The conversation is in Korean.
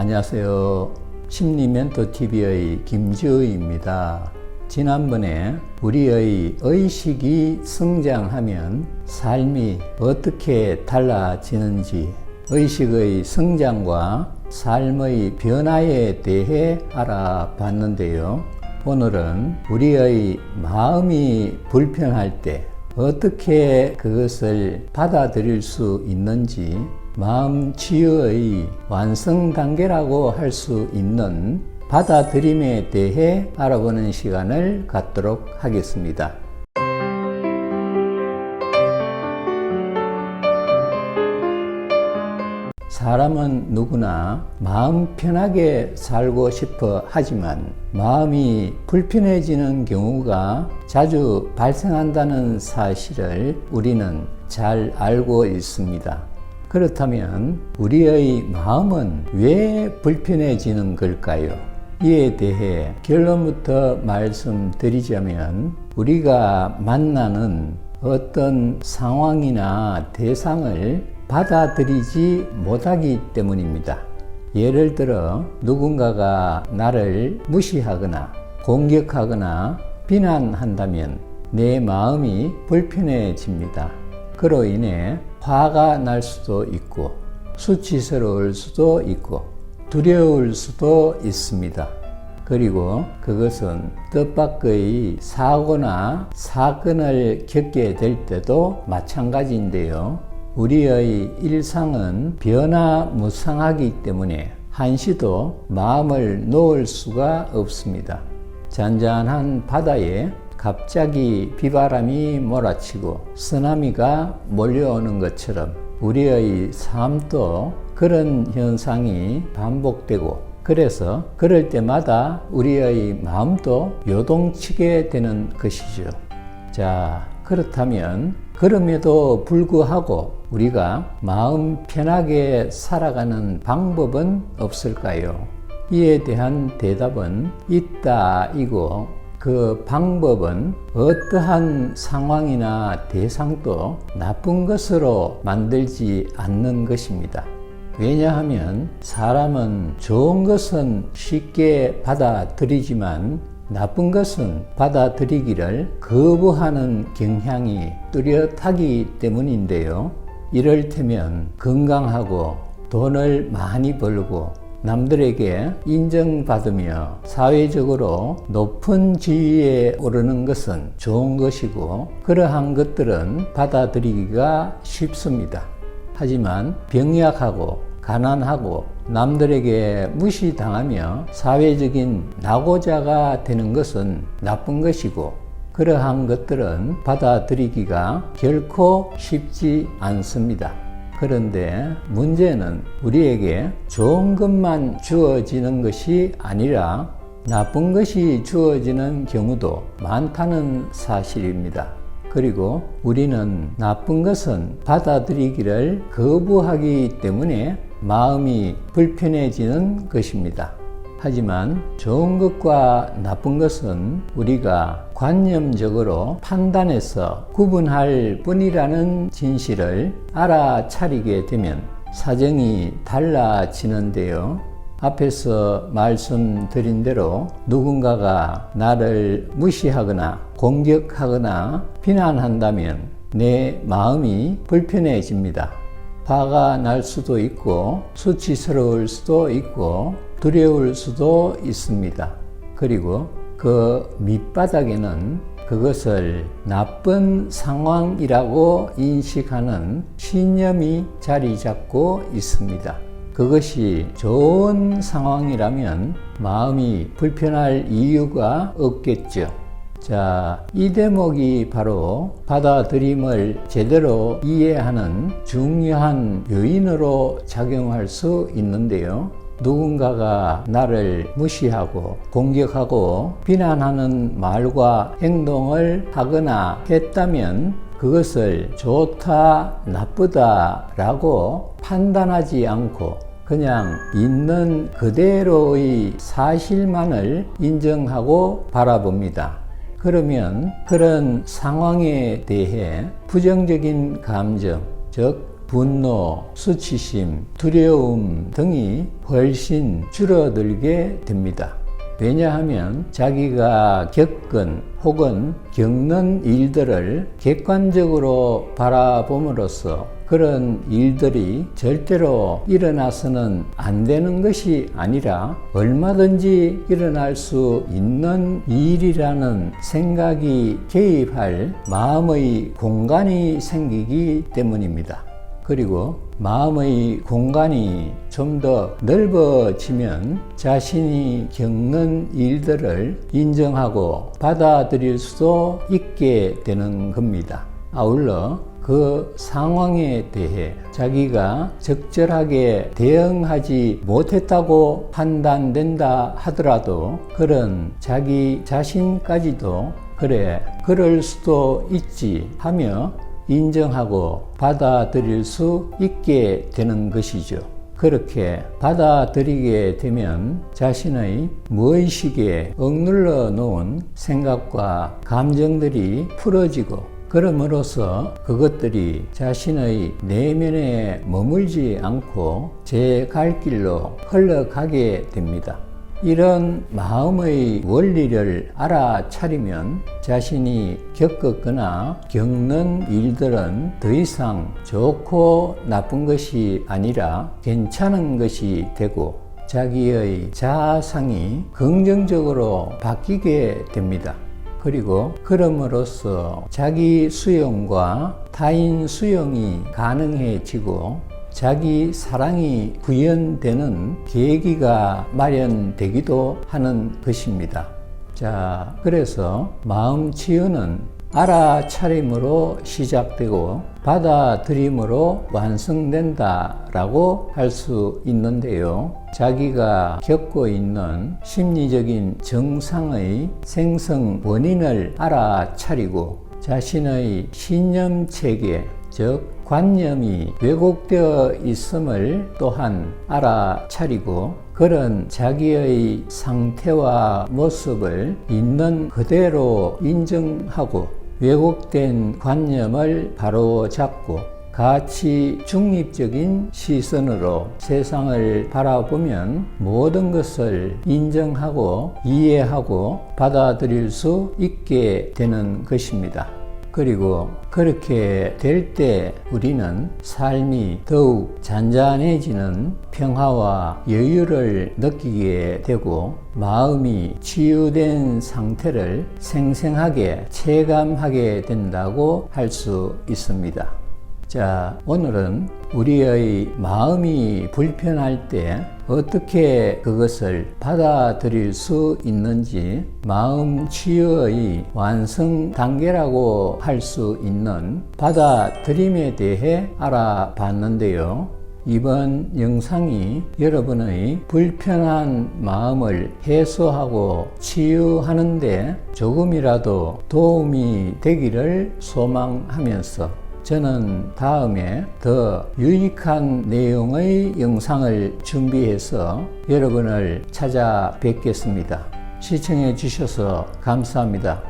안녕하세요. 심리멘토TV의 김지의입니다. 지난번에 우리의 의식이 성장하면 삶이 어떻게 달라지는지 의식의 성장과 삶의 변화에 대해 알아봤는데요. 오늘은 우리의 마음이 불편할 때 어떻게 그것을 받아들일 수 있는지 마음 치유의 완성 단계라고 할 수 있는 받아들임에 대해 알아보는 시간을 갖도록 하겠습니다. 사람은 누구나 마음 편하게 살고 싶어 하지만 마음이 불편해지는 경우가 자주 발생한다는 사실을 우리는 잘 알고 있습니다. 그렇다면 우리의 마음은 왜 불편해지는 걸까요? 이에 대해 결론부터 말씀드리자면 우리가 만나는 어떤 상황이나 대상을 받아들이지 못하기 때문입니다. 예를 들어 누군가가 나를 무시하거나 공격하거나 비난한다면 내 마음이 불편해집니다. 그로 인해 화가 날 수도 있고 수치스러울 수도 있고 두려울 수도 있습니다. 그리고 그것은 뜻밖의 사고나 사건을 겪게 될 때도 마찬가지인데요. 우리의 일상은 변화무쌍하기 때문에 한시도 마음을 놓을 수가 없습니다. 잔잔한 바다에 갑자기 비바람이 몰아치고 쓰나미가 몰려오는 것처럼 우리의 삶도 그런 현상이 반복되고 그래서 그럴 때마다 우리의 마음도 요동치게 되는 것이죠. 자, 그렇다면 그럼에도 불구하고 우리가 마음 편하게 살아가는 방법은 없을까요? 이에 대한 대답은 있다 이고 그 방법은 어떠한 상황이나 대상도 나쁜 것으로 만들지 않는 것입니다. 왜냐하면 사람은 좋은 것은 쉽게 받아들이지만 나쁜 것은 받아들이기를 거부하는 경향이 뚜렷하기 때문인데요. 이럴테면 건강하고 돈을 많이 벌고 남들에게 인정받으며 사회적으로 높은 지위에 오르는 것은 좋은 것이고 그러한 것들은 받아들이기가 쉽습니다. 하지만 병약하고 가난하고 남들에게 무시당하며 사회적인 낙오자가 되는 것은 나쁜 것이고 그러한 것들은 받아들이기가 결코 쉽지 않습니다. 그런데 문제는 우리에게 좋은 것만 주어지는 것이 아니라 나쁜 것이 주어지는 경우도 많다는 사실입니다. 그리고 우리는 나쁜 것은 받아들이기를 거부하기 때문에 마음이 불편해지는 것입니다. 하지만 좋은 것과 나쁜 것은 우리가 관념적으로 판단해서 구분할 뿐이라는 진실을 알아차리게 되면 사정이 달라지는데요. 앞에서 말씀드린 대로 누군가가 나를 무시하거나 공격하거나 비난한다면 내 마음이 불편해집니다. 화가 날 수도 있고 수치스러울 수도 있고 두려울 수도 있습니다. 그리고 그 밑바닥에는 그것을 나쁜 상황이라고 인식하는 신념이 자리 잡고 있습니다. 그것이 좋은 상황이라면 마음이 불편할 이유가 없겠죠. 자, 이 대목이 바로 받아들임을 제대로 이해하는 중요한 요인으로 작용할 수 있는데요. 누군가가 나를 무시하고 공격하고 비난하는 말과 행동을 하거나 했다면 그것을 좋다, 나쁘다 라고 판단하지 않고 그냥 있는 그대로의 사실만을 인정하고 바라봅니다. 그러면 그런 상황에 대해 부정적인 감정, 즉 분노, 수치심, 두려움 등이 훨씬 줄어들게 됩니다. 왜냐하면 자기가 겪은 혹은 겪는 일들을 객관적으로 바라봄으로써 그런 일들이 절대로 일어나서는 안 되는 것이 아니라 얼마든지 일어날 수 있는 일이라는 생각이 개입할 마음의 공간이 생기기 때문입니다. 그리고 마음의 공간이 좀 더 넓어지면 자신이 겪는 일들을 인정하고 받아들일 수도 있게 되는 겁니다. 아울러 그 상황에 대해 자기가 적절하게 대응하지 못했다고 판단된다 하더라도 그런 자기 자신까지도 그래, 그럴 수도 있지 하며 인정하고 받아들일 수 있게 되는 것이죠. 그렇게 받아들이게 되면 자신의 무의식에 억눌러 놓은 생각과 감정들이 풀어지고 그럼으로써 그것들이 자신의 내면에 머물지 않고 제 갈 길로 흘러가게 됩니다. 이런 마음의 원리를 알아차리면 자신이 겪었거나 겪는 일들은 더 이상 좋고 나쁜 것이 아니라 괜찮은 것이 되고 자기의 자아상이 긍정적으로 바뀌게 됩니다. 그리고 그럼으로써 자기 수용과 타인 수용이 가능해지고 자기 사랑이 구현되는 계기가 마련되기도 하는 것입니다. 자, 그래서 마음 치유는 알아차림으로 시작되고 받아들임으로 완성된다라고 할 수 있는데요. 자기가 겪고 있는 심리적인 정상의 생성 원인을 알아차리고 자신의 신념 체계, 즉 관념이 왜곡되어 있음을 또한 알아차리고 그런 자기의 상태와 모습을 있는 그대로 인정하고 왜곡된 관념을 바로잡고 가치 중립적인 시선으로 세상을 바라보면 모든 것을 인정하고 이해하고 받아들일 수 있게 되는 것입니다. 그리고 그렇게 될 때 우리는 삶이 더욱 잔잔해지는 평화와 여유를 느끼게 되고 마음이 치유된 상태를 생생하게 체감하게 된다고 할 수 있습니다. 자, 오늘은 우리의 마음이 불편할 때 어떻게 그것을 받아들일 수 있는지 마음 치유의 완성 단계라고 할 수 있는 받아들임에 대해 알아봤는데요. 이번 영상이 여러분의 불편한 마음을 해소하고 치유하는데 조금이라도 도움이 되기를 소망하면서 저는 다음에 더 유익한 내용의 영상을 준비해서 여러분을 찾아뵙겠습니다. 시청해 주셔서 감사합니다.